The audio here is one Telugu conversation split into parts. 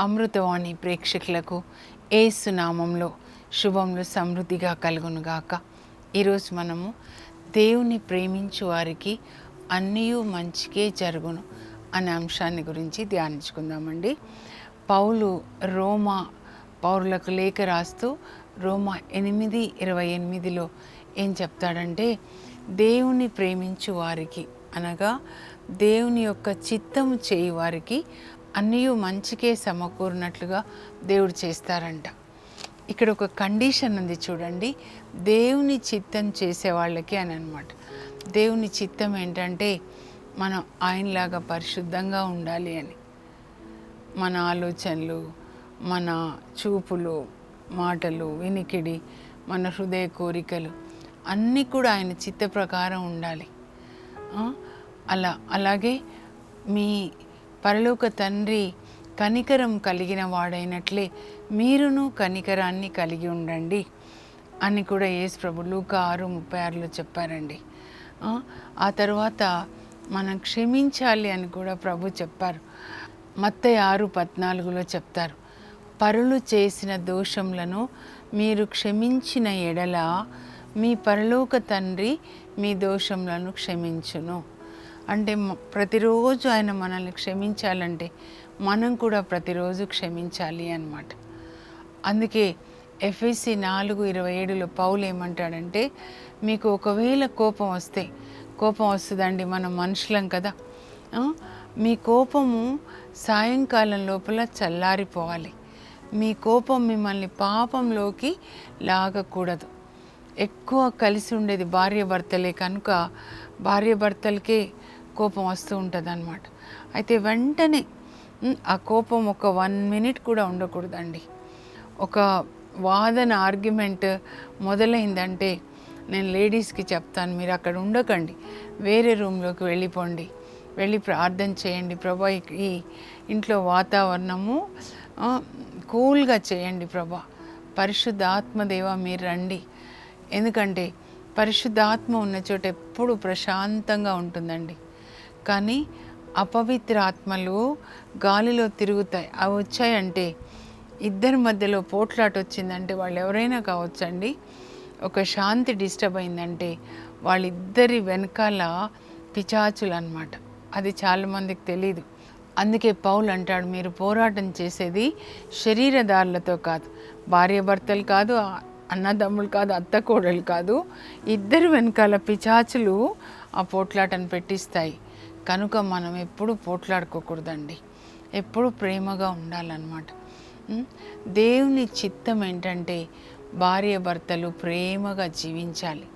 అమృతవాణి ప్రేక్షకులకు ఏసు నామంలో శుభములు సమృద్ధిగా కలుగునుగాక. ఈరోజు మనము దేవుని ప్రేమించు వారికి అన్నీ మంచికే జరుగును అనే అంశాన్ని గురించి ధ్యానించుకుందామండి. పౌలు రోమా పౌరులకు లేఖ రాస్తూ రోమా ఎనిమిది ఇరవై ఎనిమిదిలో ఏం చెప్తాడంటే దేవుని ప్రేమించు వారికి అనగా దేవుని యొక్క చిత్తము చేయి వారికి అన్నీ మంచికే సమకూరినట్లుగా దేవుడు చేస్తారంట. ఇక్కడ ఒక కండిషన్ ఉంది చూడండి. దేవుని చిత్తం చేసే వాళ్ళకి అని అనమాట దేవుని చిత్తం ఏంటంటే మనం ఆయనలాగా పరిశుద్ధంగా ఉండాలి అని. మన ఆలోచనలు మన చూపులు మాటలు వినికిడి మన హృదయ కోరికలు అన్నీ కూడా ఆయన చిత్త ప్రకారం ఉండాలి. అలా అలాగే మీ పరలోక తండ్రి కనికరం కలిగిన వాడైనట్లే మీరును కనికరాన్ని కలిగి ఉండండి అని కూడా యేసు ప్రభు లూక ఆరు ముప్పై ఆరులో చెప్పారండి. ఆ, తర్వాత మనం క్షమించాలి అని కూడా ప్రభు చెప్పారు. మత్తయి ఆరు పద్నాలుగులో చెప్తారు. పరులు చేసిన దోషములను మీరు క్షమించిన ఎడల మీ పరలోక తండ్రి మీ దోషములను క్షమించును. అంటే ప్రతిరోజు ఆయన మనల్ని క్షమించాలంటే మనం కూడా ప్రతిరోజు క్షమించాలి అన్నమాట. అందుకే ఎఫ్ఎస్సి నాలుగు ఇరవై ఏడులో పౌలు ఏమంటాడంటే మీకు ఒకవేళ కోపం వస్తే కోపం వస్తుందండి మనం మనుషులం కదా. మీ కోపము సాయంకాలం లోపల చల్లారిపోవాలి. మీ కోపం మిమ్మల్ని పాపంలోకి లాగకూడదు. ఎక్కువ కలిసి ఉండేది భార్య భర్తలే కనుక భార్య భర్తలకే కోపం వస్తూ ఉంటుంది అనమాట అయితే వెంటనే ఆ కోపం ఒక వన్ మినిట్ కూడా ఉండకూడదండి. ఒక వాదన ఆర్గ్యుమెంట్ మొదలైందంటే నేను లేడీస్కి చెప్తాను మీరు అక్కడ ఉండకండి. వేరే రూమ్లోకి వెళ్ళిపోండి. వెళ్ళి ప్రార్థన చేయండి. ప్రభా ఈ- ఇంట్లో వాతావరణము కూల్గా చేయండి ప్రభా. పరిశుద్ధాత్మదేవ మీరు రండి. ఎందుకంటే పరిశుద్ధాత్మ ఉన్న చోట ఎప్పుడు ప్రశాంతంగా ఉంటుందండి. కానీ అపవిత్ర ఆత్మలు గాలిలో తిరుగుతాయి. అవి వచ్చాయంటే ఇద్దరి మధ్యలో పోట్లాట వచ్చిందంటే వాళ్ళు ఎవరైనా కావచ్చండి. ఒక శాంతి డిస్టర్బ్ అయిందంటే వాళ్ళిద్దరి వెనకాల పిచాచులు అనమాట అది చాలామందికి తెలియదు అందుకే పౌలు అంటాడు మీరు పోరాటం చేసేది శరీరదారులతో కాదు. భార్యాభర్తలు కాదు అన్నదమ్ములు కాదు అత్త కోడలు కాదు. ఇద్దరు వెనకాల పిచాచులు ఆ పోట్లాటను పెట్టిస్తాయి. కనుక మనం ఎప్పుడు పోట్లాడుకోకూడదండి. ఎప్పుడు ప్రేమగా ఉండాలన్నమాట. దేవుని చిత్తం ఏంటంటే భార్య భర్తలు ప్రేమగా జీవించాలి.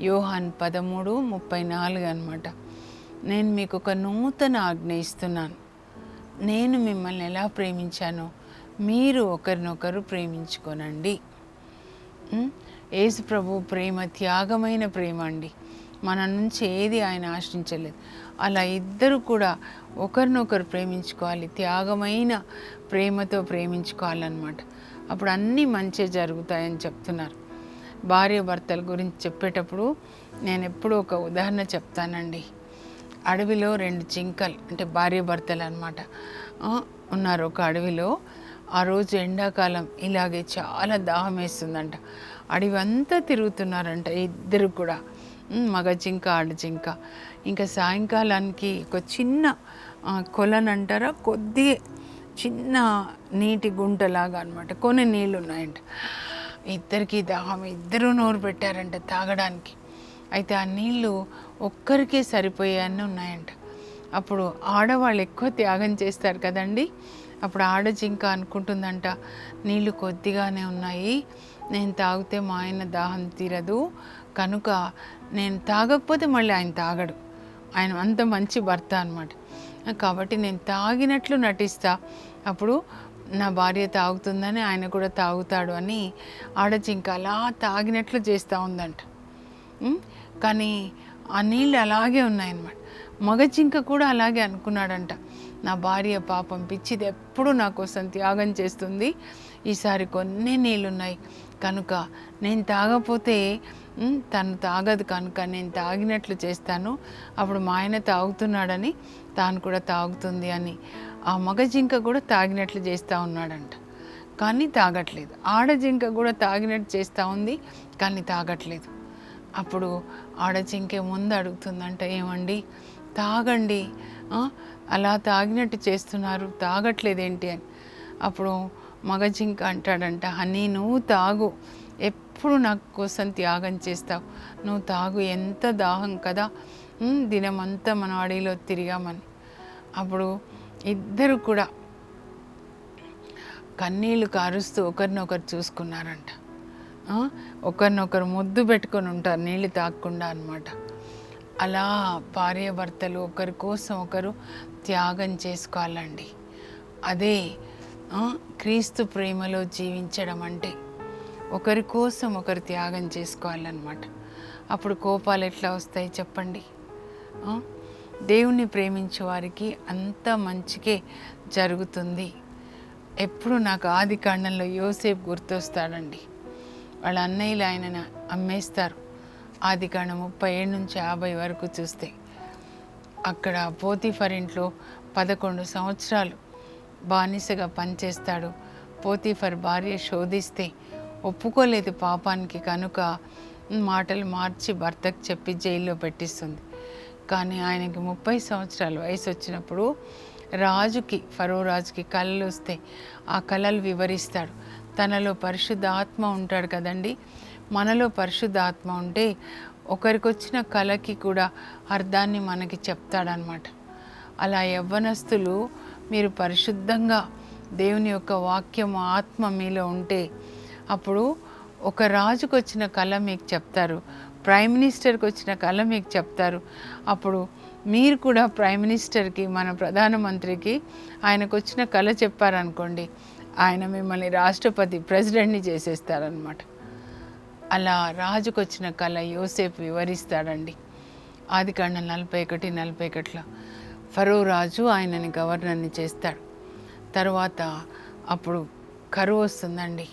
యోహాన్ పదమూడు ముప్పై నాలుగు అనమాట నేను మీకు ఒక నూతన ఆజ్ఞ ఇస్తున్నాను. నేను మిమ్మల్ని ఎలా ప్రేమించానో మీరు ఒకరినొకరు ప్రేమించుకోనండి. ఉమ్, యేసు ప్రభు ప్రేమ త్యాగమైన ప్రేమ అండి. మన నుంచి ఏది ఆయన ఆశించలేదు. అలా ఇద్దరు కూడా ఒకరినొకరు ప్రేమించుకోవాలి త్యాగమైన ప్రేమతో ప్రేమించుకోవాలన్నమాట. అప్పుడు అన్నీ మంచి జరుగుతాయని చెప్తున్నారు. భార్య భర్తల గురించి చెప్పేటప్పుడు నేను ఎప్పుడూ ఒక ఉదాహరణ చెప్తానండి. అడవిలో రెండు జింకలు అంటే భార్య భర్తలు అనమాట ఉన్నారు ఒక అడవిలో. ఆ రోజు ఎండాకాలం ఇలాగే చాలా దాహం వేస్తుందంట. అడవి అంతా తిరుగుతున్నారంట ఇద్దరు కూడా. మగ జింక ఆడ జింక. ఇంకా సాయంకాలానికి ఒక చిన్న కొలను అంటారా కొద్ది చిన్న నీటి గుంటలాగా అనమాట కొన్ని నీళ్ళు ఉన్నాయంట ఇద్దరికి దాహం. ఇద్దరు నోరు పెట్టారంట తాగడానికి. అయితే ఆ నీళ్ళు ఒక్కరికే సరిపోయాయని ఉన్నాయంట. అప్పుడు ఆడవాళ్ళు ఎక్కువ త్యాగం చేస్తారు కదండి. అప్పుడు ఆడ జింక అనుకుంటుందంట నీళ్ళు కొద్దిగానే ఉన్నాయి. నేను తాగితే మా ఆయన దాహం తీరదు. కనుక నేను తాగకపోతే మళ్ళీ ఆయన తాగడు. ఆయన అంత మంచి భర్త అనమాట కాబట్టి నేను తాగినట్లు నటిస్తా. అప్పుడు నా భార్య తాగుతుందని ఆయన కూడా తాగుతాడు అని ఆడజింక అలా తాగినట్లు చేస్తూ ఉందంట. కానీ ఆ నీళ్ళు అలాగే ఉన్నాయన్నమాట. మగ జింక కూడా అలాగే అనుకున్నాడంట. నా భార్య పాపం పిచ్చిది ఎప్పుడు నా కోసం త్యాగం చేస్తుంది. ఈసారి కొన్ని నీళ్ళు ఉన్నాయి కనుక నేను తాగపోతే తను తాగదు కనుక నేను తాగినట్లు చేస్తాను. అప్పుడు మా ఆయన తాగుతున్నాడని తాను కూడా తాగుతుంది అని. ఆ మగ జింక కూడా తాగినట్లు చేస్తూ ఉన్నాడంట. కానీ తాగట్లేదు. ఆడ జింక కూడా తాగినట్టు చేస్తూ ఉంది కానీ తాగట్లేదు. అప్పుడు ఆడ జింకే ముందు అడుగుతుందంట ఏమండి? తాగండి. అలా తాగినట్టు చేస్తున్నారు. తాగట్లేదేంటి? అని. అప్పుడు మగజింక అంటాడంట హనీ నువ్వు తాగు. ఎప్పుడు నా కోసం త్యాగం చేస్తావు? నువ్వు తాగు ఎంత దాహం కదా? దినమంతా మన అడవిలో తిరిగామని. అప్పుడు ఇద్దరు కూడా కన్నీళ్ళు కారుస్తూ ఒకరినొకరు చూసుకున్నారంట. ఒకరినొకరు ముద్దు పెట్టుకొని ఉంటారు నీళ్ళు తాగకుండా అనమాట అలా భార్యాభర్తలు ఒకరి కోసం ఒకరు త్యాగం చేసుకోవాలండి. అదే క్రీస్తు ప్రేమలో జీవించడం అంటే ఒకరి కోసం ఒకరు త్యాగం చేసుకోవాలన్నమాట. అప్పుడు కోపాలు ఎట్లా వస్తాయి చెప్పండి? దేవుణ్ణి ప్రేమించే వారికి అంత మంచికే జరుగుతుంది. ఎప్పుడు నాకు ఆది కాండంలో యోసేపు గుర్తొస్తాడండి. వాళ్ళ అన్నయ్యలు ఆయనను అమ్మేస్తారు. ఆది కాండం ముప్పై ఏడు నుంచి యాభై వరకు చూస్తే. అక్కడ పోతిఫర్ ఇంట్లో పదకొండు సంవత్సరాలు బానిసగా పనిచేస్తాడు. పోతీఫర్ భార్య శోధిస్తే ఒప్పుకోలేదు పాపానికి కనుక మాటలు మార్చి భర్తకు చెప్పి జైల్లో పెట్టిస్తుంది. కానీ ఆయనకి ముప్పై సంవత్సరాల వయసు వచ్చినప్పుడు రాజుకి ఫరో రాజుకి కళలు వస్తే ఆ కళలు వివరిస్తాడు. తనలో పరిశుద్ధ ఆత్మ ఉంటాడు కదండి. మనలో పరిశుద్ధ ఆత్మ ఉంటే ఒకరికి వచ్చిన కళకి కూడా అర్థాన్ని మనకి చెప్తాడనమాట అలా యవ్వనస్తులు మీరు పరిశుద్ధంగా దేవుని యొక్క వాక్యం ఆత్మ మీలో ఉంటే అప్పుడు ఒక రాజుకు వచ్చిన కళ మీకు చెప్తారు. ప్రైమ్ మినిస్టర్కి వచ్చిన కళ మీకు చెప్తారు. అప్పుడు మీరు కూడా ప్రైమ్ మినిస్టర్కి మన ప్రధానమంత్రికి ఆయనకు వచ్చిన కళ చెప్పారనుకోండి ఆయన మిమ్మల్ని రాష్ట్రపతి ప్రెసిడెంట్ని చేసేస్తారనమాట అలా రాజుకు వచ్చిన కళ యోసేపు వివరిస్తాడండి. ఆది కాండం నలభై ఒకటి నలభై ఒకటిలో. ఫరో రాజు ఆయనని గవర్నర్ని చేస్తాడు. తర్వాత అప్పుడు కరువు వస్తుందండి.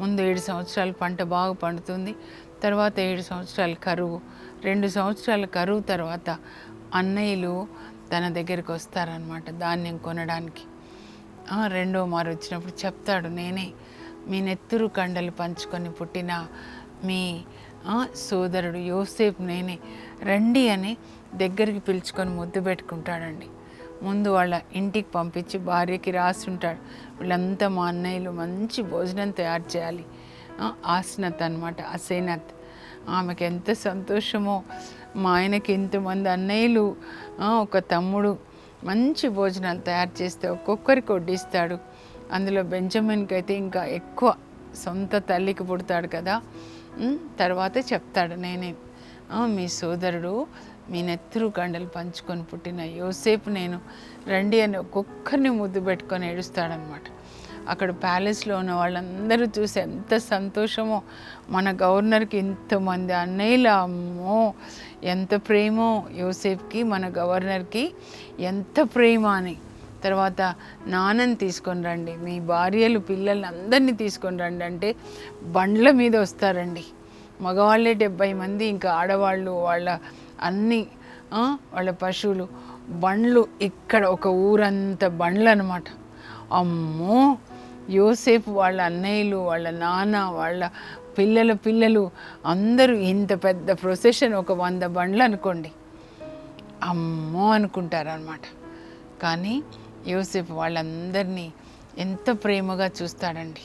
ముందు ఏడు సంవత్సరాలు పంట బాగా పండుతుంది. తర్వాత ఏడు సంవత్సరాలు కరువు. రెండు సంవత్సరాల కరువు తర్వాత అన్నయ్యలు తన దగ్గరికి వస్తారనమాట ధాన్యం కొనడానికి. రెండో మారు వచ్చినప్పుడు చెప్తాడు నేనే మీ నెత్తురు కండలు పంచుకొని పుట్టిన మీ సోదరుడు యోసేపు నేనే రండి అని దగ్గరికి పిలుచుకొని ముద్దు పెట్టుకుంటాడండి. ముందు వాళ్ళ ఇంటికి పంపించి భార్యకి రాస్తుంటాడు వీళ్ళంతా మా అన్నయ్యలు మంచి భోజనం తయారు చేయాలి. ఆసనత్ అనమాట అసేనత్. ఆమెకి ఎంత సంతోషమో. మా ఆయనకి ఎంతమంది అన్నయ్యలు ఒక తమ్ముడు మంచి భోజనాలు తయారు చేస్తే ఒక్కొక్కరికి వడ్డిస్తాడు. అందులో బెంజమిన్కి అయితే ఇంకా ఎక్కువ సొంత తల్లికి పుడతాడు కదా. తర్వాత చెప్తాడు నేనే. మీ సోదరుడు మీ నెత్తురు గండలు పంచుకొని పుట్టిన యోసేపు నేను రండి అని ఒక్కొక్కరిని ముద్దు పెట్టుకొని ఏడుస్తాడనమాట. అక్కడ ప్యాలెస్లో ఉన్న వాళ్ళందరూ చూసి ఎంత సంతోషమో మన గవర్నర్కి ఇంతమంది అన్నయ్యలు అమ్మో ఎంత ప్రేమో యోసేఫ్కి మన గవర్నర్కి ఎంత ప్రేమ అని. తర్వాత నాన్నని తీసుకొని రండి మీ భార్యలు పిల్లల్ని అందరినీ తీసుకొని రండి అంటే బండ్ల మీద వస్తారండి. మగవాళ్ళే డెబ్బై మంది ఇంకా ఆడవాళ్ళు వాళ్ళ అన్నీ వాళ్ళ పశువులు బండ్లు ఇక్కడ ఒక ఊరంతా బండ్లు అనమాట అమ్మో! యోసేపు వాళ్ళ అన్నయ్యలు వాళ్ళ నాన్న వాళ్ళ పిల్లల పిల్లలు అందరూ ఇంత పెద్ద ప్రొసెషన్ ఒక వంద బండ్లు అనుకోండి. అమ్మో! అనుకుంటారు అనమాట కానీ యోసేపు వాళ్ళందరినీ ఎంత ప్రేమగా చూస్తాడండి.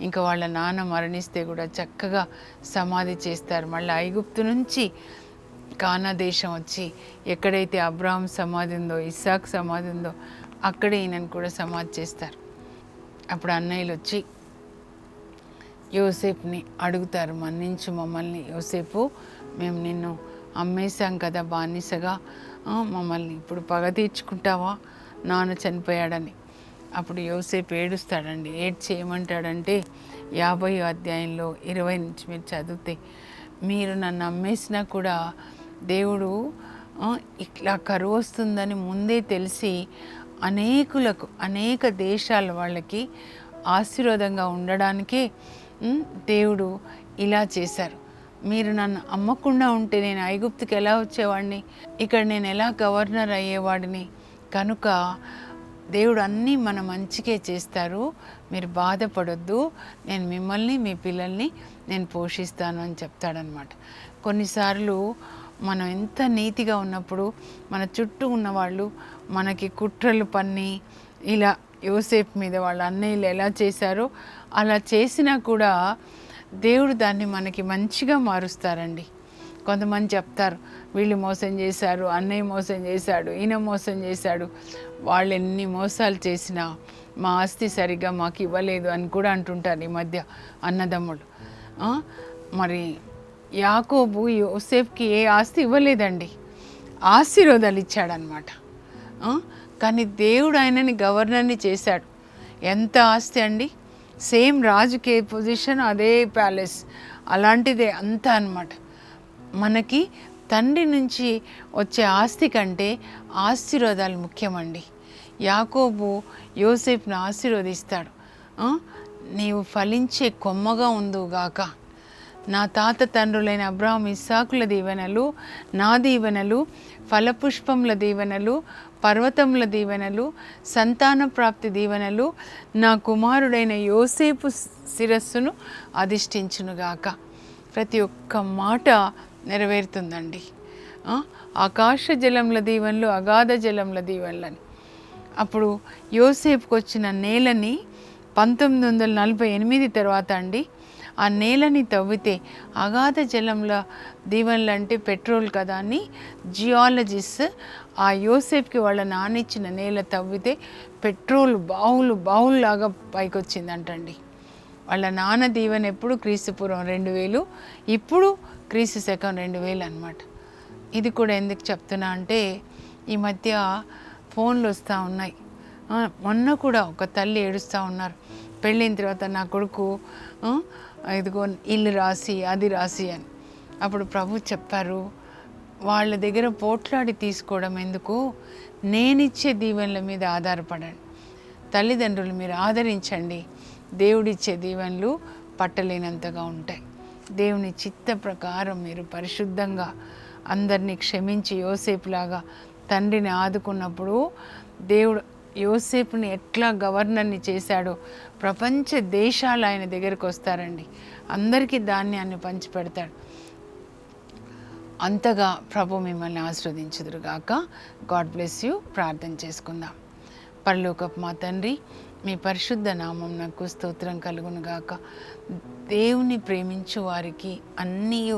ఇంకా వాళ్ళ నాన్న మరణిస్తే కూడా చక్కగా సమాధి చేస్తారు. మళ్ళీ ఐగుప్తు నుంచి కానా దేశం వచ్చి ఎక్కడైతే అబ్రాహం సమాధి ఉందో ఇస్సాక్ సమాధి ఉందో అక్కడే ఈయనను కూడా సమాధి చేస్తారు. అప్పుడు అన్నయ్యలు వచ్చి యోసేపుని అడుగుతారు మన్నించు మమ్మల్ని. యోసేపు మేము నిన్ను అమ్మేశాం కదా బానిసగా. మమ్మల్ని ఇప్పుడు పగ తీర్చుకుంటావా? నాన్న చనిపోయాడని. అప్పుడు యోసేపు ఏడుస్తాడండి. ఏడ్చి ఏమంటాడంటే యాభై అధ్యాయంలో ఇరవై నుంచి మీరు చదివితే మీరు నన్ను అమ్మేసినా కూడా దేవుడు ఇట్లా కరువు వస్తుందని ముందే తెలిసి అనేకులకు అనేక దేశాల వాళ్ళకి ఆశీర్వాదంగా ఉండడానికే దేవుడు ఇలా చేశారు. మీరు నన్ను అమ్మకుండా ఉంటే నేను ఐగుప్తుకి ఎలా వచ్చేవాడిని? ఇక్కడ నేను ఎలా గవర్నర్ అయ్యేవాడిని? కనుక దేవుడు అన్నీ మన మంచికే చేస్తారు. మీరు బాధపడొద్దు. నేను మిమ్మల్ని మీ పిల్లల్ని నేను పోషిస్తాను అని చెప్తాడనమాట. కొన్నిసార్లు మనం ఎంత నీతిగా ఉన్నప్పుడు మన చుట్టూ ఉన్నవాళ్ళు మనకి కుట్రలు పన్ని ఇలా యోసేపు మీద వాళ్ళ అన్నయ్యలు ఎలా చేశారో అలా చేసినా కూడా దేవుడు దాన్ని మనకి మంచిగా మారుస్తారండి. కొంతమంది చెప్తారు వీళ్ళు మోసం చేశారు అన్నయ్య మోసం చేశాడు ఈయన మోసం చేశాడు వాళ్ళు ఎన్ని మోసాలు చేసినా మా ఆస్తి సరిగ్గా మాకు ఇవ్వలేదు అని కూడా అంటుంటారు ఈ మధ్య అన్నదమ్ముడు మరి యాకోబు యోసేఫ్కి ఏ ఆస్తి ఇవ్వలేదండి. ఆశీర్వాదాలు ఇచ్చాడనమాట కానీ దేవుడు ఆయనని గవర్నర్ని చేశాడు. ఎంత ఆస్తి అండి? సేమ్ రాజుకి ఏ పొజిషన్ అదే ప్యాలెస్. అలాంటిదే అంతా అనమాట మనకి తండ్రి నుంచి వచ్చే ఆస్తి కంటే ఆశీర్వాదాలు ముఖ్యమండి. యాకోబు యోసేఫ్ను ఆశీర్వదిస్తాడు. నీవు ఫలించే కొమ్మగా ఉందుగాక నా తాత తండ్రులైన అబ్రాహం ఇస్సాకుల దీవెనలు నా దీవెనలు ఫలపుష్పముల దీవెనలు పర్వతముల దీవెనలు సంతాన ప్రాప్తి దీవెనలు నా కుమారుడైన యోసేపు శిరస్సును అధిష్ఠించునుగాక. ప్రతి ఒక్క మాట నెరవేరుతుందండి. ఆకాశ జలముల దీవెనలు అగాధ జలముల దీవెనలని. అప్పుడు యోసేపుకు వచ్చిన నేలని పంతొమ్మిది వందల నలభై ఎనిమిది తర్వాత అండి ఆ నేలని తవ్వితే అగాధ జలంలో దీవెనలు అంటే పెట్రోల్ కదా అని జియాలజిస్ట్ ఆ యోసేఫ్కి వాళ్ళ నానిచ్చిన నేల తవ్వితే పెట్రోల్ బావులు బావుల్లాగా పైకి వచ్చిందంటండి వాళ్ళ నాన్న దీవెన ఎప్పుడు క్రీస్తుపూర్వం రెండు వేలు ఇప్పుడు క్రీస్తు శకం రెండు వేలు అనమాట ఇది కూడా ఎందుకు చెప్తున్నా అంటే ఈ మధ్య ఫోన్లు వస్తూ ఉన్నాయి. మొన్న కూడా ఒక తల్లి ఏడుస్తూ ఉన్నారు. పెళ్ళైన తర్వాత నా కొడుకు ఇదిగో ఇల్లు రాసి అది రాసి అని. అప్పుడు ప్రభు చెప్పారు వాళ్ళ దగ్గర పోట్లాడి తీసుకోవడం ఎందుకు? నేనిచ్చే దీవెనల మీద ఆధారపడండి తల్లిదండ్రులు మీరు ఆదరించండి. దేవుడిచ్చే దీవెనలు పట్టలేనంతగా ఉంటాయి. దేవుని చిత్త ప్రకారం మీరు పరిశుద్ధంగా అందరినీ క్షమించి యోసేపులాగా తండ్రిని ఆదుకున్నప్పుడు దేవుడు యోసేపుని ఎట్లా గవర్నర్ని చేశాడో ప్రపంచ దేశాలు ఆయన దగ్గరకు వస్తారండి. అందరికీ ధాన్యాన్ని పంచిపెడతాడు. అంతగా ప్రభు మిమ్మల్ని ఆస్వాదించుదురుగాక గాడ్ బ్లెస్ యూ. ప్రార్థన చేసుకుందాం. పరలోకపు మా తండ్రి మీ పరిశుద్ధ నామం నాకు స్తోత్రం కలుగునుగాక దేవుని ప్రేమించు వారికి అన్నీ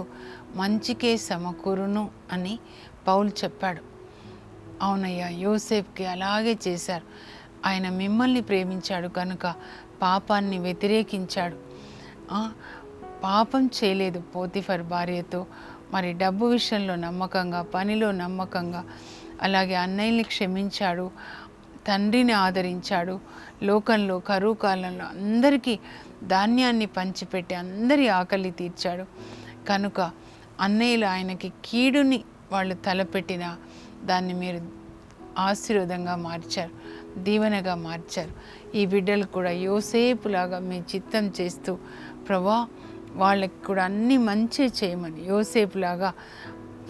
మంచికే సమకూరును అని పౌలు చెప్పాడు. అవునయ్యా యోసేఫ్కి అలాగే చేశారు. ఆయన మిమ్మల్ని ప్రేమించాడు కనుక పాపాన్ని వ్యతిరేకించాడు. పాపం చేయలేదు పోతిఫర్ భార్యతో. మరి డబ్బు విషయంలో నమ్మకంగా పనిలో నమ్మకంగా అలాగే అన్నయ్యని క్షమించాడు తండ్రిని ఆదరించాడు. లోకంలో కరువు కాలంలో అందరికీ ధాన్యాన్ని పంచిపెట్టి అందరి ఆకలి తీర్చాడు. కనుక అన్నయ్యలు ఆయనకి కీడుని వాళ్ళు తలపెట్టిన దాన్ని మీరు ఆశీర్వాదంగా మార్చారు దీవెనగా మార్చారు. ఈ బిడ్డలు కూడా యోసేపులాగా మీ చిత్తం చేస్తూ ప్రభా వాళ్ళకి కూడా అన్ని మంచి చేయమని. యోసేపులాగా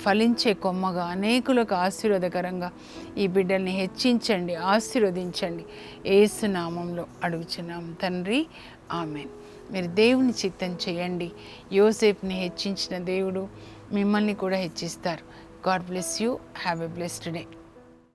ఫలించే కొమ్మగా అనేకులకు ఆశీర్వాదకరంగా ఈ బిడ్డల్ని హెచ్చించండి ఆశీర్వదించండి. ఏసునామంలో అడుగుచున్నాం. తండ్రి ఆమెన్. మీరు దేవుని చిత్తం చేయండి. యోసేపుని హెచ్చించిన దేవుడు మిమ్మల్ని కూడా హెచ్చిస్తారు. God bless you. Have a blessed day.